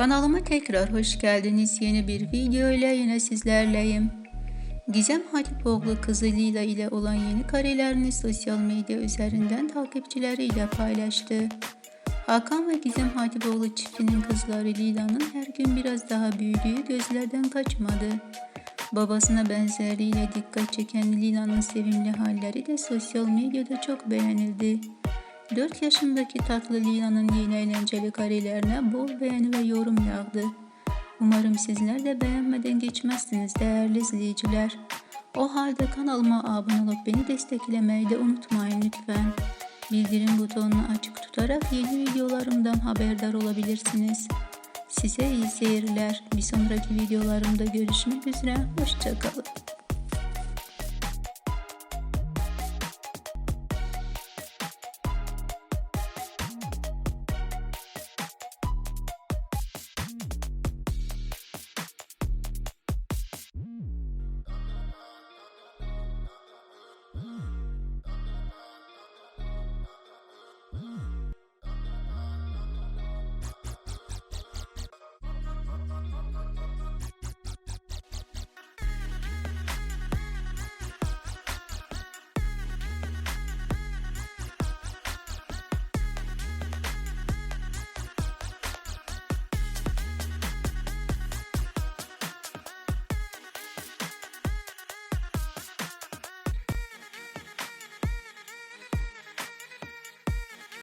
Kanalıma tekrar hoş geldiniz. Yeni bir video ile yine sizlerleyim. Gizem Hatipoğlu kızı Lila ile olan yeni karelerini sosyal medya üzerinden takipçileriyle paylaştı. Hakan ve Gizem Hatipoğlu çiftinin kızları Lila'nın her gün biraz daha büyüdüğü gözlerden kaçmadı. Babasına benzerliğiyle dikkat çeken Lila'nın sevimli halleri de sosyal medyada çok beğenildi. 4 yaşındaki tatlı Lila'nın yeni eğlenceli karelerine bol beğeni ve yorum yağdı. Umarım sizler de beğenmeden geçmezsiniz değerli izleyiciler. O halde kanalıma abone olup beni desteklemeyi de unutmayın lütfen. Bildirim butonunu açık tutarak yeni videolarımdan haberdar olabilirsiniz. Size iyi seyirler. Bir sonraki videolarımda görüşmek üzere. Hoşçakalın.